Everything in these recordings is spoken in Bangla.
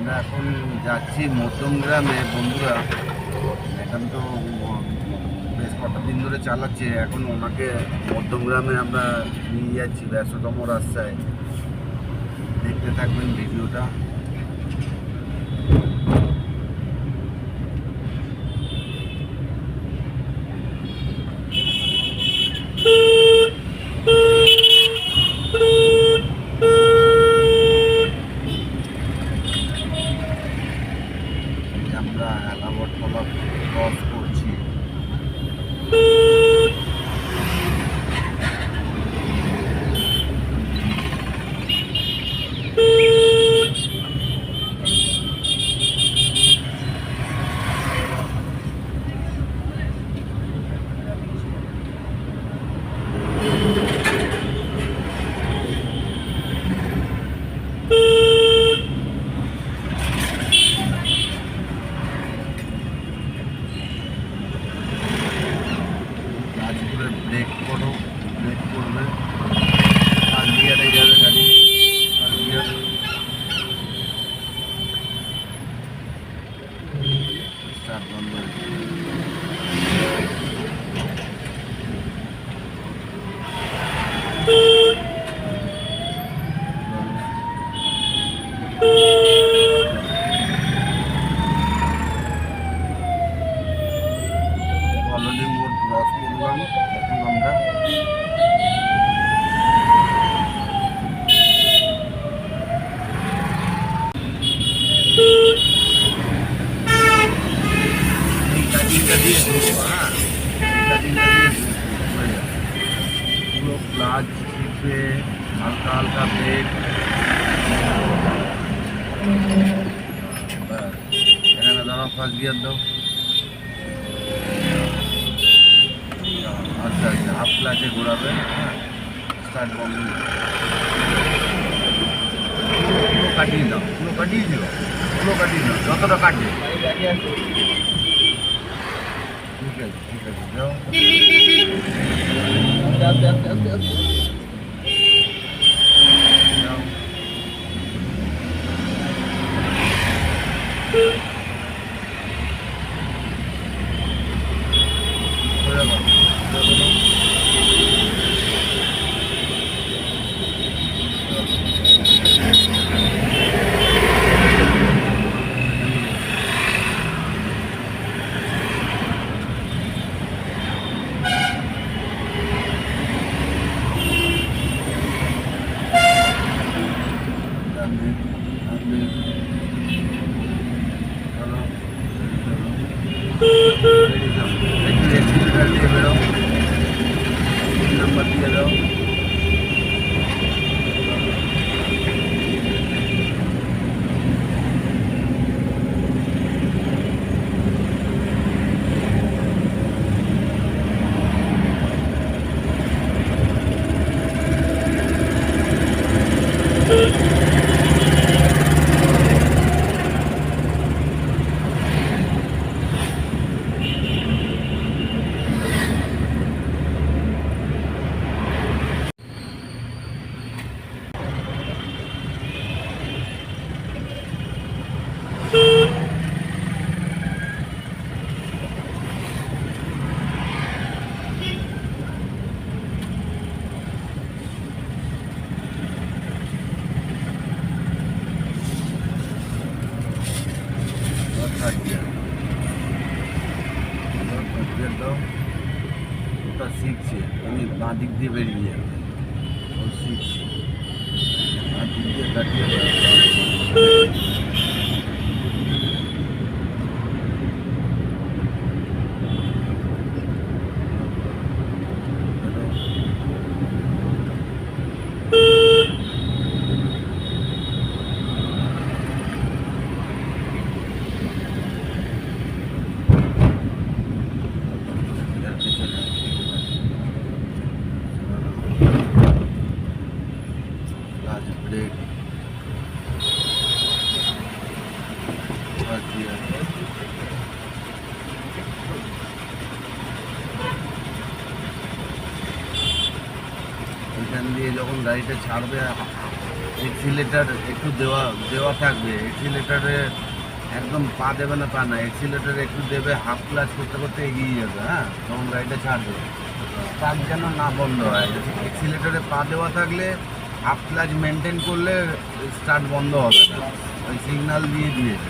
আমরা এখন যাচ্ছি মধ্যমগ্রামে। বন্ধুরা, এখন তো বেশ কটা দিন ধরে চালাচ্ছে। এখন ওনাকে মধ্যমগ্রামে আমরা নিয়ে যাচ্ছি ব্যস্ততম রাস্তায়। দেখতে থাকবেন ভিডিওটা এই যে আমরা এলাবটতলা ক্রস করছি গাছগুলো ব্রেক করো ব্রেক করবে আর গিয়ারে যাবে গাড়ি আর গিয়ার স্টার্ট বন্ধ হয়ে গেছে। কলোনি মোড় ক্রস করলাম এখন আমরা এই কাটিংটা দিয়ে ঢুকবো, হ্যাঁ? এই কাটিংটা দিয়ে ঢুকবো, হয়ে যাবে। পুরো ক্লাচ টিপে হালকা হালকা ব্রেক। এখানে দাও। হাফ হ্যাঁ? স্টার্ট পুরো কাটিয়ে দাও কাটিয়ে দিও কাটিয়ে ঠিক আছে ঠিক আছে, যাও। এখান দিয়ে যখন গাড়িটা ছাড়বে এক্সিলেটার একটু দেওয়া দেওয়া থাকবে। এক্সিলেটারে একদম পা দেবে না, পা না। এক্সিলেটার একটু দেবে হাফ ক্লাচ করতে করতে এগিয়ে যাবে হ্যাঁ? তখন গাড়িটা ছাড়বে। ট্রাক যেন না বন্ধ হয়। এক্সিলেটারে পা দেওয়া থাকলে হাফ ক্লাচ মেনটেন করলে স্টার্ট বন্ধ হবে ওই সিগনাল দিয়ে দিয়েছে।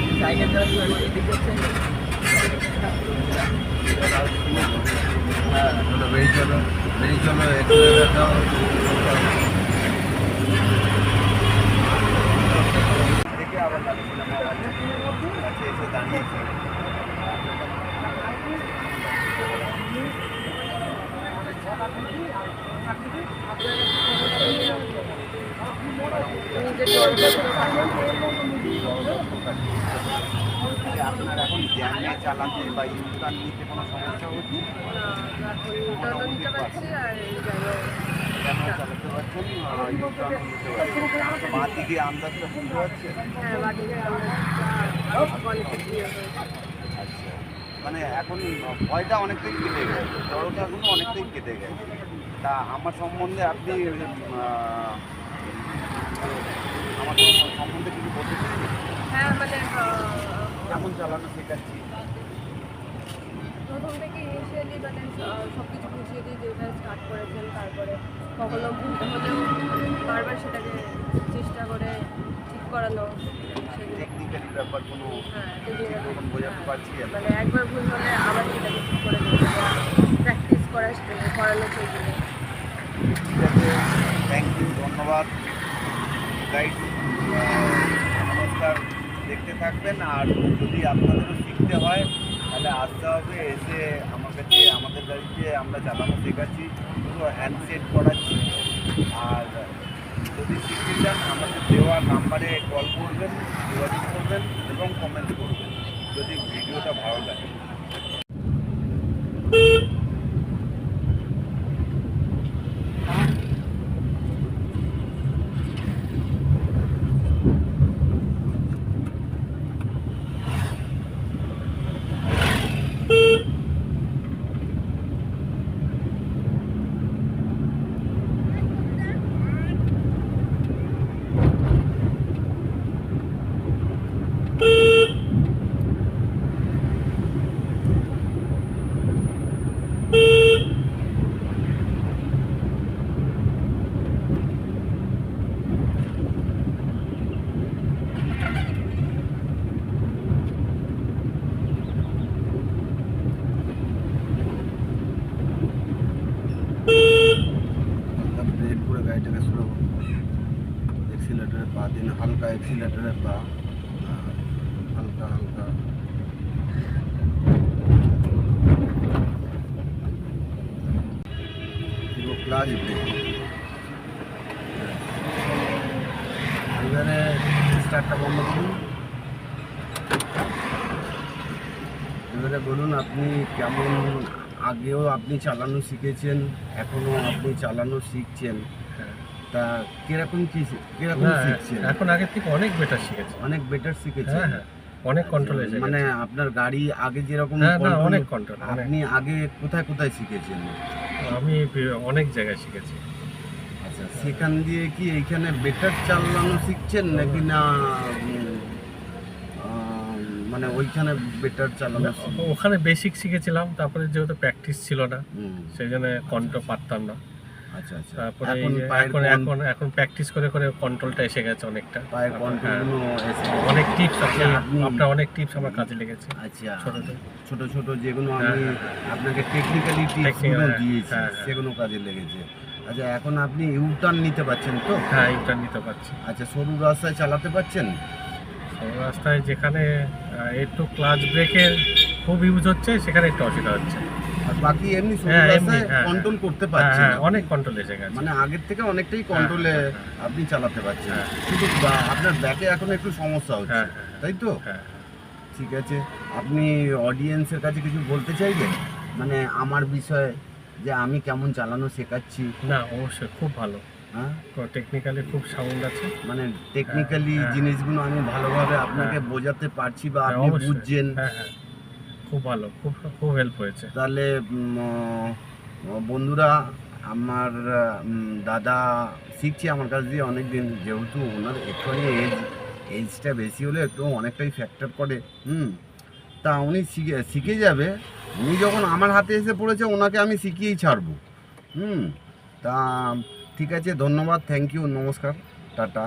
বেরিয়ে চলো বেরিয়ে চলো একটু দাও দেখে আবার কাছে এসে দাঁড়িয়েছে আপনার এখন জ্যামে চালাতে বা ইউটার নিতে কোনো সমস্যা হচ্ছে জ্যামে চালাতে পারছেন ইউটার নিতে পারছেন মা দিকে আন্দাজটা বুঝতে পারছেন হ্যাঁ আচ্ছা মানে এখন ভয়টা অনেকটাই কেটে গেছে জড়তাগুলো অনেকটাই কেটে গেছে তা আমার সম্বন্ধে আপনি আমার সম্বন্ধে কিছু বলতে চাইছেন? হ্যাঁ মানে আহ, কেমন চালানো শেখাচ্ছি? প্রথম থেকে ইনিশিয়ালি মানে সব কিছু বুঝিয়ে দিই স্টার্ট করেছেন তারপরে কখনো ভুল হলেও বারবার সেটাকে চেষ্টা করে ঠিক করানো সেগুলো। টেকনিক্যালি ব্যাপার কোনো হ্যাঁ বোঝাতে পারছি মানে একবার ভুল হলে আবার সেটাকে ঠিক করে প্র্যাকটিস করা করানো সেগুলো। ঠিক আছে থ্যাংক ইউ ধন্যবাদ। গাইড নমস্কার। দেখতে থাকবেন। আর যদি আপনাদেরও শিখতে হয়, তাহলে আসতে হবে, এসে আমার কাছে, আমাদের গাড়িতে আমরা চালানো শেখাচ্ছি, পুরো হ্যান্ডসেট করাচ্ছি। আর যদি শিখতে চান, আমাদের দেওয়া নাম্বারে কল করবেন, যোগাযোগ করবেন এবং কমেন্ট করবেন, যদি ভিডিওটা ভালো লাগে হালকা ব্রেক করে গাড়িটাকে স্লো এক্সিলেটারে পা দিন হালকা এক্সিলেটারে পা আহ, হালকা হালকা পুরো ক্লাচ ব্রেক এবারে স্টার্টটা বন্ধ করুন। এবারে বলুন আপনি কেমন আগেও আপনি চালানো শিখেছেন এখনও আপনি চালানো শিখছেন? তা কীরকম কি কীরকম শিখছেন? এখন আগের থেকে অনেক বেটার শিখেছি। অনেক বেটার শিখেছেন? হ্যাঁ হ্যাঁ অনেক কন্ট্রোল এসে মানে আপনার গাড়ি আগে যেরকম হ্যাঁ না অনেক কন্ট্রোল আপনি আগে কোথায় কোথায় শিখেছেন? আমি অনেক জায়গায় শিখেছি। আচ্ছা সেখান দিয়ে কি এইখানে বেটার চালানো শিখছেন নাকি না মানে ওইখানে বেটার চালানো ওখানে বেসিক শিখেছিলাম তারপরে যেহেতু প্র্যাকটিস ছিল না সেই জন্য কন্ট্রোল পারতাম না। আচ্ছা আচ্ছা। তারপরে এখন এখন এখন প্র্যাকটিস করে করে কন্ট্রোলটা এসে গেছে অনেকটা। পায়ের হ্যাঁ। অনেক টিপস আপনি আচ্ছা, আপনার অনেক টিপস আমার কাজে লেগেছে আচ্ছা ছোট ছোট যেগুলো হ্যাঁ, আমি আপনাকে টেকনিক্যালি টিপসগুলো হ্যাঁ, দিয়েছি হ্যাঁ, হ্যাঁ। সেগুলো কাজে লেগেছে। আচ্ছা এখন আপনি ইউটার্ন নিতে পারছেন তো? হ্যাঁ ইন্টার নিতে পারছি। আচ্ছা সরু রাস্তায় চালাতে পারছেন? সরু রাস্তায় যেখানে একটু ক্লাচ ব্রেকের খুব ইউজ হচ্ছে সেখানে একটু অসুবিধা হচ্ছে। আর বাকি এমনি সবুজ হ্যাঁ, রাস্তায় হ্যাঁ, কন্ট্রোল করতে হ্যাঁ পারছেন। হ্যাঁ অনেক কন্ট্রোল এসে গেছে। মানে আগের থেকে অনেকটাই কন্ট্রোলে হ্যাঁ, হ্যাঁ, আপনি চালাতে পারছেন। হ্যাঁ। কিন্তু আপনার ব্যাকে এখন একটু সমস্যা হচ্ছে হ্যাঁ, হ্যাঁ, তাই তো? হ্যাঁ। ঠিক আছে। আপনি অডিয়েন্সের কাছে কিছু বলতে চাইবেন? মানে আমার বিষয়ে যে আমি কেমন চালানো শেখাচ্ছি? না অবশ্যই খুব ভালো। হ্যাঁ? টেকনিক্যালি খুব সাউন্ড আছে। মানে টেকনিক্যালি হ্যাঁ। জিনিসগুলো আমি ভালোভাবে আপনাকে হ্যাঁ। বোঝাতে পারছি বা হ্যাঁ, আপনি বুঝছেন। খুব ভালো খুব খুব হেল্প হয়েছে। তাহলে বন্ধুরা আমার দাদা শিখছে আমার কাছ দিয়ে অনেক দিন যেহেতু ওনার একটুখানি এজ এজটা বেশি হলে একটু অনেকটাই ফ্যাক্টর করে। হুম? তা উনি শিখে শিখে যাবে। উনি যখন আমার হাতে এসে পড়েছে, ওনাকে আমি শিখিয়েই ছাড়বো। হুম, তা ঠিক আছে, ধন্যবাদ থ্যাংক ইউ নমস্কার, টাটা।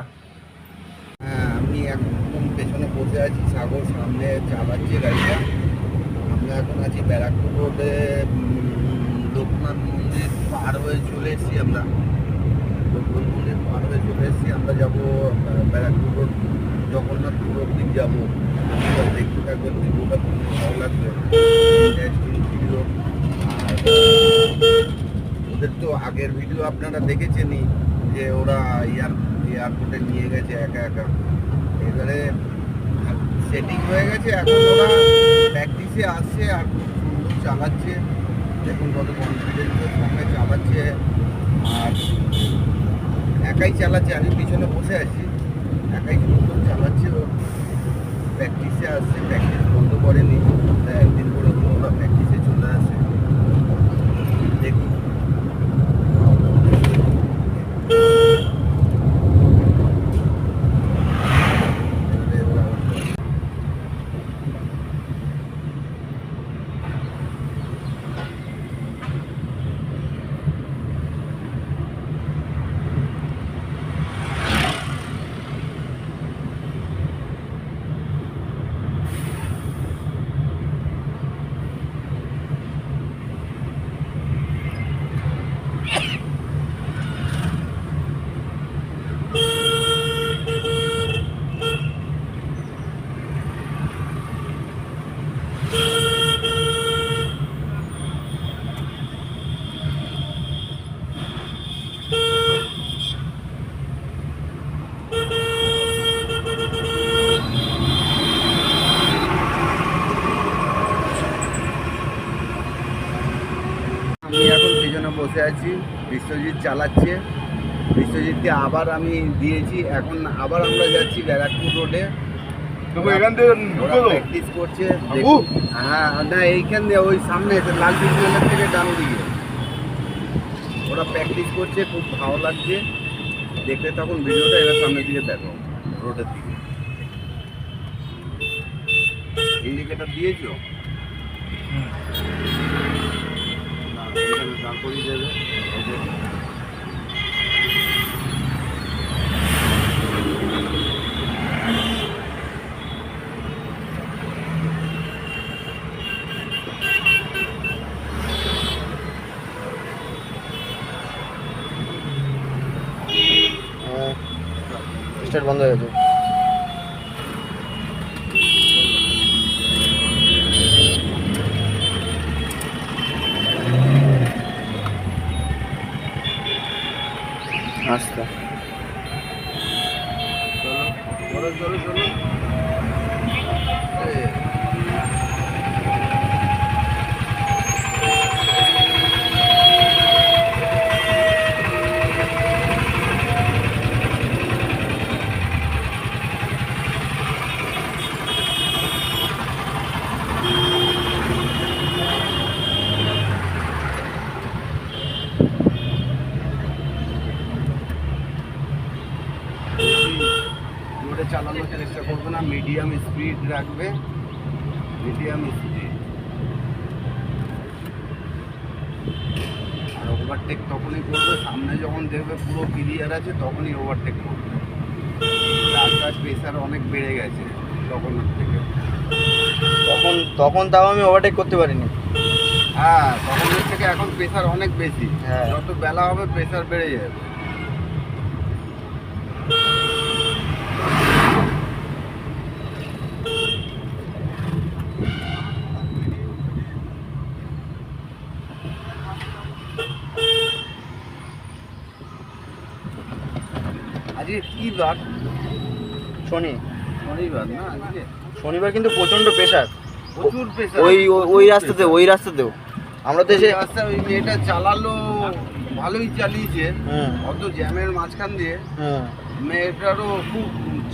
হ্যাঁ আমি একদম পেছনে বসে আছি, সাগর সামনে চালাচ্ছে গাড়িটা। আমরা এখন আছি ব্যারাকপুর রোডে লোকনাথ মন্দির পার হয়ে চলে এসেছি আমরা। লোকনাথ মন্দির পার হয়ে চলে এসেছি, আমরা যাব ব্যারাকপুর রোড। জগন্নাথপুর অব্দি যাব। দেখতে থাকবেন ভিডিওটা খুব ভালো লাগবে। ভিডিও ওদের তো আগের ভিডিও আপনারা দেখেছেনই যে ওরা এয়ার এয়ারপোর্টে নিয়ে গেছে একা একা। এবারে সেটিং হয়ে গেছে, এখন ওরা প্র্যাকটিসে আসছে আর খুব সুন্দর চালাচ্ছে। দেখুন কত কনফিডেন্সের সঙ্গে চালাচ্ছে। আর একাই চালাচ্ছে, আমি পিছনে বসে আছি। একাই চালাচ্ছে প্র্যাকটিসে আসছে প্র্যাকটিস বন্ধ করেনি তাই একদিন করে হলো ওরা প্র্যাকটিসে চলে আসে দেখুন আমি এখন পিছনে বসে আছি বিশ্বজিৎ চালাচ্ছে। বিশ্বজিৎকে আবার আমি দিয়েছি এখন আবার আমরা যাচ্ছি ব্যারাকপুর রোডে। এখান থেকে প্র্যাকটিস করছে। হ্যাঁ না এইখান দিয়ে ওই সামনে লাল সিগন্যালের থেকে ডান দিকে। ওরা প্র্যাকটিস করছে খুব ভালো লাগছে। দেখতে তখন ভিডিওটা এবার সামনের দিকে দেখো রোডের দিকে। ইন্ডিকেটার দিয়েছ? না, এখানে দাঁড় করিয়ে দেবে এই যে। স্টার্ট বন্ধ হয়ে গেছে আচ্ছা। চলো চলো চলো চলো এই, জোরে চালানোর চেষ্টা করবে না মিডিয়াম স্পিড রাখবে মিডিয়াম স্পিড। আর ওভারটেক তখনই করবে সামনে যখন দেখবে পুরো ক্লিয়ার আছে তখনই ওভারটেক করবে। রাস্তার প্রেশার অনেক বেড়ে গেছে তখন থেকে। তখন তখন তাও আমি ওভারটেক করতে পারিনি। হ্যাঁ তখন থেকে এখন প্রেশার অনেক বেশি। হ্যাঁ। যত বেলা হবে প্রেশার বেড়ে যাবে। আজকে কি বার শনি। শনিবার না আজকে? শনিবার কিন্তু প্রচণ্ড প্রেশার প্রচুর প্রেশার ওই ওই- রাস্তাতে ওই রাস্তাতেও। আমরা তো এসে রাস্তা ওই মেয়েটা চালালো ভালোই চালিয়েছে অত জ্যামের মাঝখান দিয়ে মেয়েটারও খুব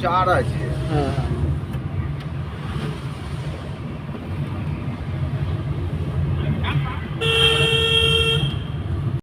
চার আছে।